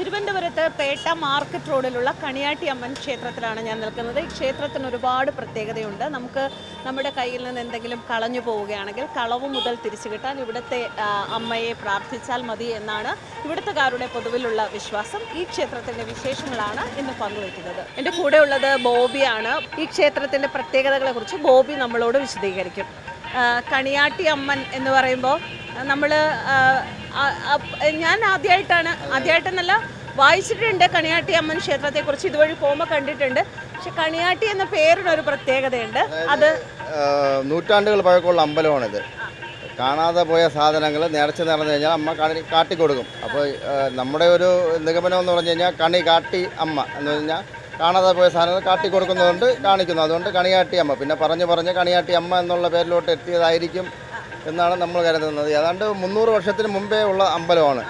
തിരുവനന്തപുരത്ത് പേട്ട മാർക്കറ്റ് റോഡിലുള്ള കണിയാട്ടി അമ്മൻ ക്ഷേത്രത്തിലാണ് ഞാൻ നിൽക്കുന്നത്. ഈ ക്ഷേത്രത്തിന് ഒരുപാട് പ്രത്യേകതയുണ്ട്. നമുക്ക് നമ്മുടെ കയ്യിൽ നിന്ന് എന്തെങ്കിലും കളഞ്ഞു പോവുകയാണെങ്കിൽ കളവ് മുതൽ തിരിച്ചു കിട്ടാൻ ഇവിടുത്തെ അമ്മയെ പ്രാർത്ഥിച്ചാൽ മതി എന്നാണ് ഇവിടുത്തെ പൊതുവിലുള്ള വിശ്വാസം. ഈ ക്ഷേത്രത്തിന്റെ വിശേഷങ്ങളാണ് ഇന്ന് പങ്കുവയ്ക്കുന്നത്. എന്റെ കൂടെ ഉള്ളത് ബോബിയാണ് ഈ ക്ഷേത്രത്തിന്റെ പ്രത്യേകതകളെക്കുറിച്ച് ബോബി നമ്മളോട് വിശദീകരിക്കും. കണിയാട്ടി അമ്മൻ എന്ന് പറയുമ്പോൾ നമ്മൾ ഞാൻ ആദ്യമായിട്ടാണ് ആദ്യമായിട്ടെന്നല്ല വായിച്ചിട്ടുണ്ട് കണിയാട്ടി അമ്മൻ ക്ഷേത്രത്തെക്കുറിച്ച് ഇതുവഴി പോകുമ്പോൾ കണ്ടിട്ടുണ്ട്. പക്ഷെ കണിയാട്ടി എന്ന പേരിനൊരു പ്രത്യേകതയുണ്ട്. അത് നൂറ്റാണ്ടുകൾ പഴക്കമുള്ള അമ്പലമാണിത്. കാണാതെ പോയ സാധനങ്ങൾ നേർച്ച നടന്നു കഴിഞ്ഞാൽ അമ്മ കാണി കാട്ടിക്കൊടുക്കും. അപ്പോൾ നമ്മുടെ ഒരു നിഗമനം എന്ന് പറഞ്ഞു കഴിഞ്ഞാൽ കണി കാട്ടി അമ്മ എന്ന് പറഞ്ഞാൽ കാണാതെ പോയ സാധനങ്ങൾ കാട്ടിക്കൊടുക്കുന്നതുകൊണ്ട് കാണിക്കുന്നു. അതുകൊണ്ട് കണിയാട്ടി അമ്മ. പിന്നെ പറഞ്ഞു പറഞ്ഞ് കണിയാട്ടി അമ്മ എന്നുള്ള പേരിലോട്ട് എത്തിയതായിരിക്കും എന്നാണ് നമ്മൾ കരുതുന്നത്. ഏതാണ്ട് മുന്നൂറ് വർഷത്തിന് മുമ്പേ ഉള്ള അമ്പലമാണ്.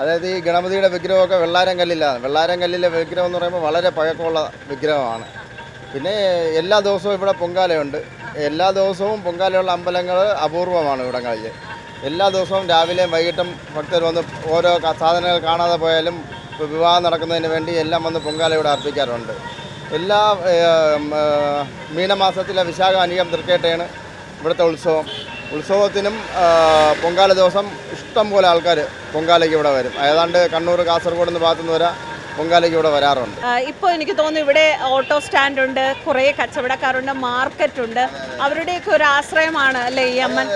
അതായത് ഈ ഗണപതിയുടെ വിഗ്രഹമൊക്കെ വെള്ളാരം കല്ലിലാണ് വെള്ളാരം കല്ലിലെ വിഗ്രഹം എന്ന് പറയുമ്പോൾ വളരെ പഴക്കമുള്ള വിഗ്രഹമാണ്. പിന്നെ എല്ലാ ദിവസവും ഇവിടെ പൊങ്കാലയുണ്ട്. എല്ലാ ദിവസവും പൊങ്കാലയുള്ള അമ്പലങ്ങൾ അപൂർവമാണ് ഇവിടങ്ങളിൽ. എല്ലാ ദിവസവും രാവിലെയും വൈകിട്ടും ഭക്തർ വന്ന് ഓരോ സാധനങ്ങൾ കാണാതെ പോയാലും വിവാഹം നടക്കുന്നതിന് വേണ്ടി എല്ലാം വന്ന് പൊങ്കാല ഇവിടെ അർപ്പിക്കാറുണ്ട്. എല്ലാ മീനമാസത്തിലെ വിശാഖ അനികം തൃക്കേട്ടയാണ് ഇവിടുത്തെ ഉത്സവം. ഉത്സവത്തിനും പൊങ്കാല ദിവസം ഇഷ്ടം പോലെ ആൾക്കാർ പൊങ്കാലയ്ക്ക് ഇവിടെ വരും. ഏതാണ്ട് കണ്ണൂർ കാസർഗോഡ് നിന്ന് ഭാഗത്തുനിന്ന് വരാം പൊങ്കാലയ്ക്ക് ഇവിടെ വരാറുണ്ട്. ഇപ്പോൾ എനിക്ക് തോന്നുന്നു ഇവിടെ ഓട്ടോ സ്റ്റാൻഡ് ഉണ്ട് കുറേ കച്ചവടക്കാരുണ്ട് മാർക്കറ്റ് ഉണ്ട്. അവരുടെയൊക്കെ ഒരു ആശ്രയമാണ് അല്ലേ ഈ അമ്മൻ?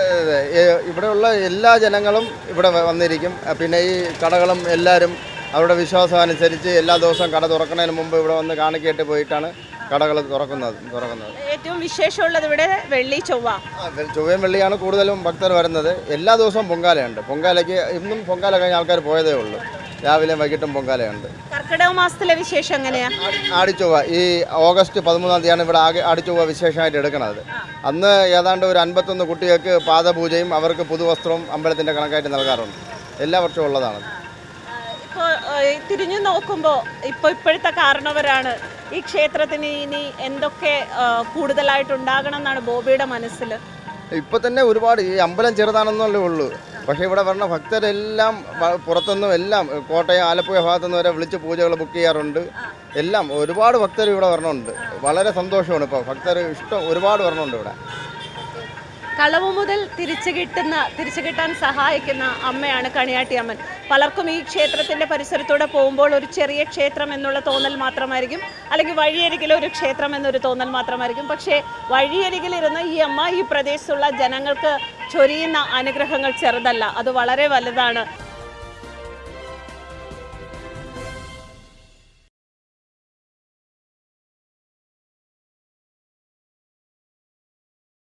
ഇവിടെയുള്ള എല്ലാ ജനങ്ങളും ഇവിടെ വന്നിരിക്കും. പിന്നെ ഈ കടകളും എല്ലാവരും അവരുടെ വിശ്വാസം അനുസരിച്ച് എല്ലാ ദിവസവും കട തുറക്കുന്നതിന് മുമ്പ് ഇവിടെ വന്ന് കാണിക്കേട്ട് പോയിട്ടാണ് കടകൾ തുറക്കുന്നത് തുറക്കുന്നത്. ഏറ്റവും വിശേഷമുള്ളത് ഇവിടെ വെള്ളി ചൊവ്വ. ചൊവ്വയും വെള്ളിയാണ് കൂടുതലും ഭക്തർ വരുന്നത്. എല്ലാ ദിവസവും പൊങ്കാലയുണ്ട്. പൊങ്കാലയ്ക്ക് ഇന്നും പൊങ്കാല കഴിഞ്ഞ ആൾക്കാർ പോയതേ ഉള്ളൂ. രാവിലെ വൈകിട്ടും പൊങ്കാലയുണ്ട്. കർക്കിടക മാസത്തിലെ വിശേഷം എങ്ങനെയാണ് ആടിച്ചൊവ്വ ഈ ഓഗസ്റ്റ് പതിമൂന്നാം തീയതിയാണ് ഇവിടെ ആകെ ആടിച്ചൊവ്വ വിശേഷമായിട്ട് എടുക്കുന്നത്. അന്ന് ഏതാണ്ട് ഒരു അൻപത്തൊന്ന് കുട്ടികൾക്ക് പാദപൂജയും അവർക്ക് പുതുവസ്ത്രവും അമ്പലത്തിന്റെ കണക്കായിട്ട് നൽകാറുണ്ട്. എല്ലാ വർഷവും ഉള്ളതാണ്. തിരിഞ്ഞു നോക്കുമ്പോൾ ഇപ്പോൾ ഇപ്പോഴത്തെ കാരണവരാണ് ഈ ക്ഷേത്രത്തിന് ഇനി എന്തൊക്കെ കൂടുതലായിട്ട് ഉണ്ടാകണം എന്നാണ് ബോബിയുടെ മനസ്സിൽ ഇപ്പം തന്നെ ഒരുപാട് ഈ അമ്പലം ചെറുതാണെന്നല്ലേ ഉള്ളൂ. പക്ഷേ ഇവിടെ വരുന്ന ഭക്തരെല്ലാം പുറത്തുനിന്നും എല്ലാം കോട്ടയം ആലപ്പുഴ ഭാഗത്തുനിന്ന് വരെ വിളിച്ച് പൂജകൾ ബുക്ക് ചെയ്യാറുണ്ട്. എല്ലാം ഒരുപാട് ഭക്തർ ഇവിടെ വരണമുണ്ട് വളരെ സന്തോഷമാണ് ഇപ്പോൾ ഭക്തർ ഇഷ്ടം ഒരുപാട് വരണമുണ്ട് ഇവിടെ. കളവ് മുതൽ തിരിച്ചു കിട്ടുന്ന തിരിച്ചു കിട്ടാൻ സഹായിക്കുന്ന അമ്മയാണ് കണിയാട്ടി അമ്മൻ. പലർക്കും ഈ ക്ഷേത്രത്തിന്റെ പരിസരത്തൂടെ പോകുമ്പോൾ ഒരു ചെറിയ ക്ഷേത്രം എന്നുള്ള തോന്നൽ മാത്രമായിരിക്കും. അല്ലെങ്കിൽ വഴിയരികിൽ ഒരു ക്ഷേത്രം എന്നൊരു തോന്നൽ മാത്രമായിരിക്കും. പക്ഷേ വഴിയരികിലിരുന്ന ഈ അമ്മ ഈ പ്രദേശത്തുള്ള ജനങ്ങൾക്ക് ചൊരിയുന്ന അനുഗ്രഹങ്ങൾ ചെറുതല്ല. അത് വളരെ വലുതാണ്.